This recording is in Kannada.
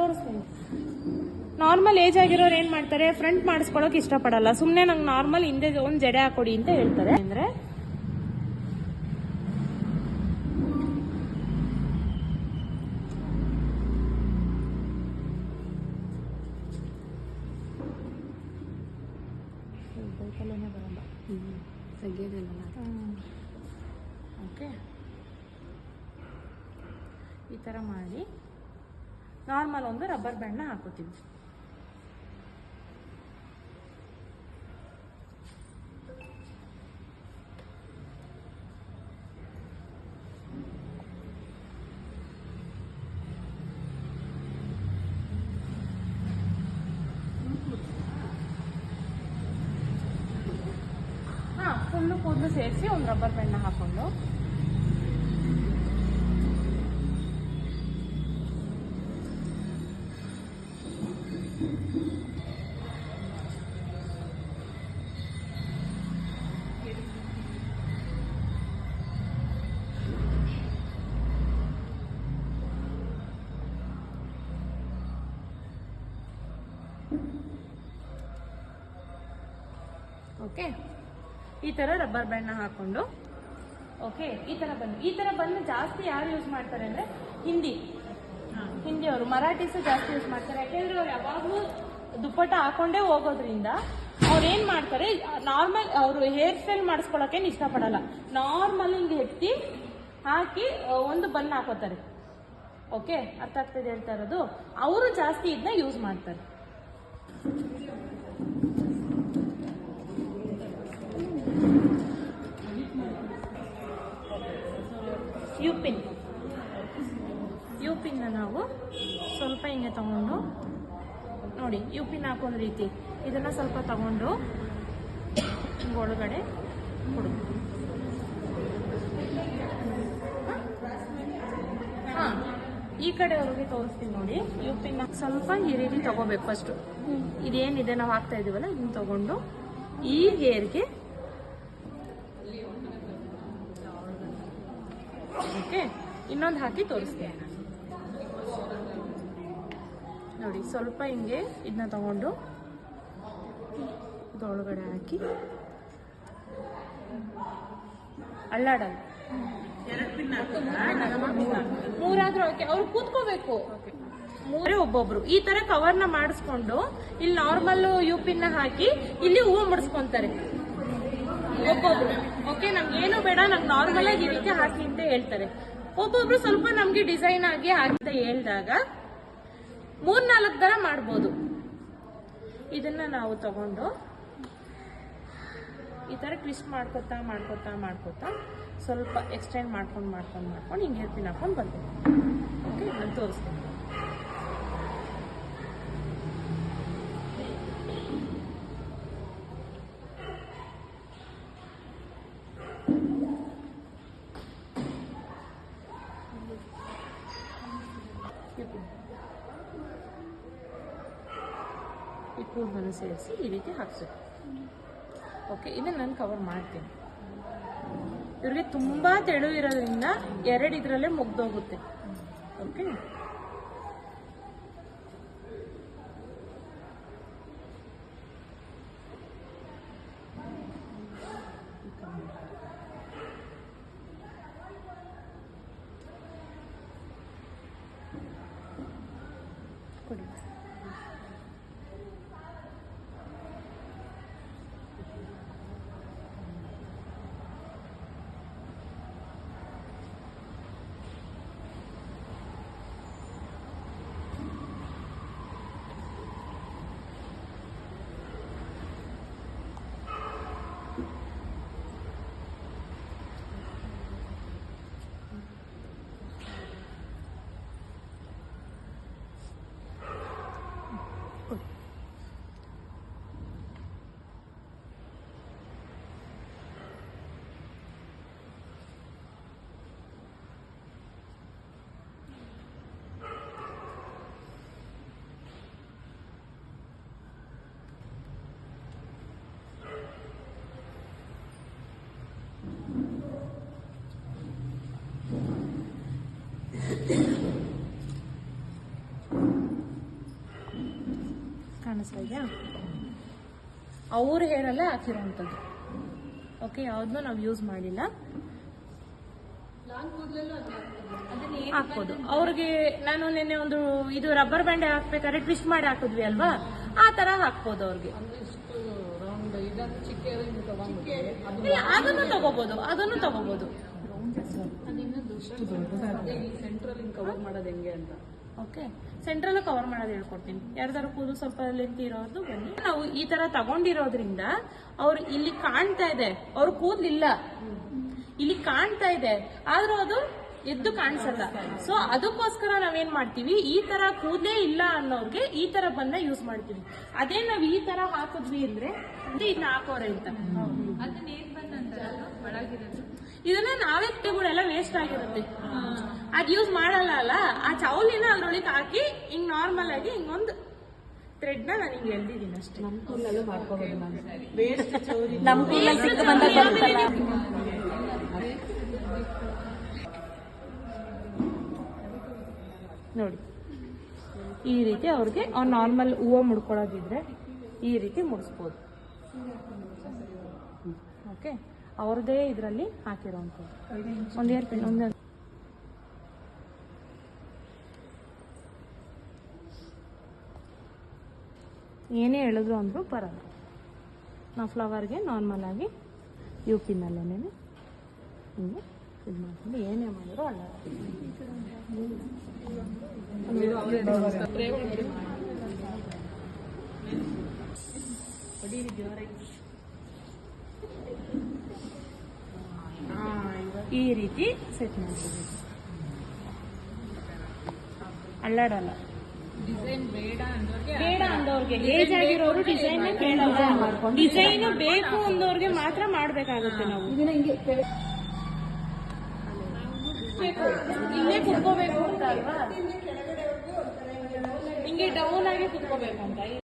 ತೋರಿಸ್ತೀನಿ. ನಾರ್ಮಲ್ ಏಜ್ ಆಗಿರೋರು ಏನ್ ಮಾಡ್ತಾರೆ? ಫ್ರಂಟ್ ಮಾಡಿಸ್ಕೊಳಕ್ ಇಷ್ಟಪಡಲ್ಲ. ಸುಮ್ನೆ ನಂಗೆ ನಾರ್ಮಲ್ ಹಿಂದೆ ಒಂದ್ ಜಡೆ ಹಾಕೊಡಿ ಅಂತ ಹೇಳ್ತಾರೆ. ಅಂದ್ರೆ? ಓಕೆ ಈ ಥರ ಮಾಡಿ. ನಾರ್ಮಲ್ ಒಂದು ರಬ್ಬರ್ ಬ್ಯಾಂಡ್ನ ಹಾಕೋತೀವಿ. ಫುಲ್ಲು ಕೂದಲು ಸೇರಿಸಿ ಒಂದು ರಬ್ಬರ್ ಬ್ಯಾಂಡ್ನ ಹಾಕೊಂಡು. ಓಕೆ ಈ ಥರ ರಬ್ಬರ್ ಬ್ಯಾಂಡ್ನ ಹಾಕ್ಕೊಂಡು ಓಕೆ ಈ ಥರ ಬನ್ ಈ ಥರ ಬನ್ ಜಾಸ್ತಿ ಯಾರು ಯೂಸ್ ಮಾಡ್ತಾರೆ ಅಂದರೆ ಹಿಂದಿ. ಹಿಂದಿಯವರು ಮರಾಠೀಸು ಜಾಸ್ತಿ ಯೂಸ್ ಮಾಡ್ತಾರೆ. ಯಾಕೆಂದ್ರೆ ಅವ್ರು ಯಾವಾಗಲೂ ದುಪ್ಪಟ್ಟ ಹಾಕೊಂಡೇ ಹೋಗೋದ್ರಿಂದ ಅವ್ರು ಏನು ಮಾಡ್ತಾರೆ ನಾರ್ಮಲ್ ಅವರು ಹೇರ್ ಸ್ಟೈಲ್ ಮಾಡಿಸ್ಕೊಳಕ್ಕೇನು ಇಷ್ಟಪಡಲ್ಲ. ನಾರ್ಮಲ್ ಹಿಂಗೆ ಎತ್ತಿ ಹಾಕಿ ಒಂದು ಬನ್ ಹಾಕೋತಾರೆ. ಓಕೆ ಅರ್ಥ ಆಗ್ತದೆ ಹೇಳ್ತಾ ಇರೋದು? ಅವರು ಜಾಸ್ತಿ ಇದನ್ನ ಯೂಸ್ ಮಾಡ್ತಾರೆ. ಯು ಪಿನ್ ಯು ಪಿನ್ನ ನಾವು ಸ್ವಲ್ಪ ಹಿಂಗೆ ತಗೊಂಡು ನೋಡಿ ಯು ಪಿನ್ ರೀತಿ. ಇದನ್ನ ಸ್ವಲ್ಪ ತಗೊಂಡು ಒಳಗಡೆ ಕೊಡು. ಹಾ ಈ ಕಡೆವರೆಗೆ ತೋರಿಸ್ತೀನಿ ನೋಡಿ. ಯು ಪಿನ್ ಸ್ವಲ್ಪ ಈ ರೀತಿ ತಗೋಬೇಕು ಫಸ್ಟ್. ಇದೇನಿದೆ ನಾವು ಹಾಕ್ತಾ ಇದೀವಲ್ಲ ಇದನ್ನ ತಗೊಂಡು ಈ ಹೇರ್ಗೆ ಓಕೆ ಇನ್ನೊಂದು ಹಾಕಿ ತೋರಿಸ್ತೀನಿ. ನೋಡಿ, ಸ್ವಲ್ಪ ಹಿಂಗೆ ಇದನ್ನ ತಗೊಂಡು ಇದೊಳಗಡೆ ಹಾಕಿ. ಅಳ್ಳಾಡಲ್ಲ ಮೂರಾದ್ರೂ ಓಕೆ ಅವ್ರು ಕೂತ್ಕೋಬೇಕು. ಮೂರೇ ಒಬ್ಬೊಬ್ರು. ಈ ತರ ಕವರ್ನ ಮಾಡಿಸ್ಕೊಂಡು, ಇಲ್ಲಿ ನಾರ್ಮಲ್ ಯು ಪಿನ್ನ ಹಾಕಿ, ಇಲ್ಲಿ ಹೂವು ಮುಡಿಸ್ಕೊಂತಾರೆ. ಒಬ್ಬೊಬ್ರು. ಓಕೆ ನಮ್ಗೇನು ಏನು ಬೇಡ, ನಂಗೆ ನಾರ್ಮಲ್ ಆಗಿ ಇದಕ್ಕೆ ಹಾಕಿ ಅಂತ ಹೇಳ್ತಾರೆ. ಒಬ್ಬೊಬ್ರು ಸ್ವಲ್ಪ ನಮ್ಗೆ ಡಿಸೈನ್ ಆಗಿ ಅಂತ ಹೇಳಿದಾಗ ಮೂರ್ನಾಲ್ಕು ತರ ಮಾಡ್ಬೋದು. ಇದನ್ನ ನಾವು ತಗೊಂಡು ಈ ತರ ಟ್ವಿಸ್ಟ್ ಮಾಡ್ಕೊತಾ ಮಾಡ್ಕೊತಾ ಮಾಡ್ಕೊತಾ ಸ್ವಲ್ಪ ಎಕ್ಸ್ಟೆಂಡ್ ಮಾಡ್ಕೊಂಡು ಮಾಡ್ಕೊಂಡು ಮಾಡ್ಕೊಂಡು ಹಿಂಗೆ ಪಿನ್ ಹಾಕೊಂಡು ಬರ್ತೀನಿ ಓಕೆ ನಾನು ತೋರಿಸ್ತೀನಿ. ಈ ಕೂದಲನ್ನು ಸೇರಿಸಿ ಈ ರೀತಿ ಹಾಕ್ಬೇಕು ಓಕೆ ಇದನ್ನು ನಾನು ಕವರ್ ಮಾಡ್ತೀನಿ. ಇವ್ರಿಗೆ ತುಂಬ ತೆಳು ಇರೋದ್ರಿಂದ ಎರಡು ಇದರಲ್ಲೇ ಮುಗ್ದೋಗುತ್ತೆ. ಓಕೆ ಕೊಡಿ ಕಾಣಿಸ್ತಾ ಇದೆಯಾ? ಅವ್ರ ಹೇರಲ್ಲೇ ಹಾಕಿರೋವಂಥದ್ದು ಓಕೆ ಯಾವುದನ್ನು ನಾವು ಯೂಸ್ ಮಾಡಿಲ್ಲ. ಹಾಕ್ಬೋದು. ಅವ್ರಿಗೆ ನಾನು ನಿನ್ನೆ ಒಂದು ಇದು ರಬ್ಬರ್ ಬ್ಯಾಂಡ್ ಹಾಕ್ಬೇಕಾದ್ರೆ ಟ್ವಿಸ್ಟ್ ಮಾಡಿ ಹಾಕಿದ್ವಿ ಅಲ್ವಾ? ಆ ತರ ಹಾಕ್ಬೋದು ಅವ್ರಿಗೆ. ಅದನ್ನು ತಗೋಬಹುದು ಅದನ್ನು ತಗೋಬಹುದು ಸೆಂಟ್ರಲ್ ಕವರ್ ಮಾಡೋದು ಹೆಂಗೆ ಅಂತ. ಓಕೆ ಸೆಂಟ್ರಲ್ ಕವರ್ ಮಾಡೋದು ಹೇಳ್ಕೊಡ್ತೀನಿ. ಯಾರ್ದಾರು ಕೂದಲು ಸ್ವಲ್ಪ ಇರೋದು ಬನ್ನಿ. ನಾವು ಈ ತರ ತಗೊಂಡಿರೋದ್ರಿಂದ ಅವ್ರು ಇಲ್ಲಿ ಕಾಣ್ತಾ ಇದೆ. ಅವ್ರ ಕೂದ್ಲಿಲ್ಲ ಇಲ್ಲಿ. ಕಾಣ್ತಾ ಇದೆ. ಆದ್ರೂ ಅದು ಎದ್ದು ಕಾಣಿಸಲ್ಲ. ಸೊ ಅದಕ್ಕೋಸ್ಕರ ನಾವೇನ್ ಮಾಡ್ತೀವಿ? ಈ ತರ ಕೂದಲೇ ಇಲ್ಲ ಅನ್ನೋರ್ಗೆ ಈ ತರ ಬನ್ನ ಯೂಸ್ ಮಾಡ್ತೀವಿ. ಅದೇ ನಾವ್ ಈ ತರ ಹಾಕಿದ್ವಿ ಅಂದ್ರೆ ಅಂದ್ರೆ ಇದನ್ನ ಹಾಕೋರೆ ಅಂತ. ಇದನ್ನ ನಾವೇ ಎಲ್ಲ ವೇಸ್ಟ್ ಆಗಿರುತ್ತೆ. ಅದ್ ಯೂಸ್ ಮಾಡಲ್ಲ ಅಲ್ಲ? ಆ ಚೌಲಿನ ಅದ್ರೊಳಗೆ ಹಾಕಿ ಹಿಂಗ್ ನಾರ್ಮಲ್ ಆಗಿ ಹಿಂಗೊಂದು ಥ್ರೆಡ್ನ ನಾನು ಹಿಂಗೆ ಎಳ್ದಿದ್ದೀನಿ ಅಷ್ಟೇ. ನಮ್ಮ ಕೂಲಲ್ಲೂ ಮಾಡ್ಕೋಬಹುದು ನಾನು ವೇಸ್ಟ್ ಚೌರಿ ನಮ್ ಕೂದಲಲ್ಲಿ ಸಿಕ್ಕ ಬಂದಾಗ ಬರುತ್ತಲ್ಲ ನೋಡಿ. ಈ ರೀತಿ ಅವ್ರಿಗೆ ಅವ್ರು ನಾರ್ಮಲ್ ಹೂವು ಮುಡ್ಕೊಳ್ಳೋದಿದ್ರೆ ಈ ರೀತಿ ಮುಡಿಸ್ಬೋದು. ಓಕೆ ಅವ್ರದೇ ಇದರಲ್ಲಿ ಹಾಕಿರೋಂಥದ್ದು. ಒಂದು ಏರ್ ಪಿನ್ ಒಂದು ಏನೇ ಹೇಳಿದ್ರು ಅಂದರೂ ಬರಲ್ಲ ನಾವು ಫ್ಲವರ್ಗೆ ನಾರ್ಮಲಾಗಿ ಯು ಪಿನ್ನಲ್ಲೇ ಹಿಂಗೆ ಇದು ಮಾಡ್ಕೊಂಡು ಏನೇ ಮಾಡಿದ್ರು ಅಲ್ಲ. ಈ ರೀತಿ ಸೆಟ್ ಮಾಡ್ತೀವಿ ಅಲ್ಲಾಡಲ್ಲ. ಬೇಡ ಅಂದವ್ರಿಗೆ ಏಜ್ ಆಗಿರೋರು ಡಿಸೈನ್ ಡಿಸೈನ್ ಬೇಕು ಅಂದವ್ರಿಗೆ ಮಾತ್ರ ಮಾಡ್ಬೇಕಾಗುತ್ತೆ ನಾವು. ಇಲ್ಲೇ ಕುತ್ಕೋಬೇಕು ಅಂತ ಅಲ್ವಾ? ಹಿಂಗೆ ಡೌನ್ ಆಗಿ ಕುತ್ಕೋಬೇಕು ಅಂತ.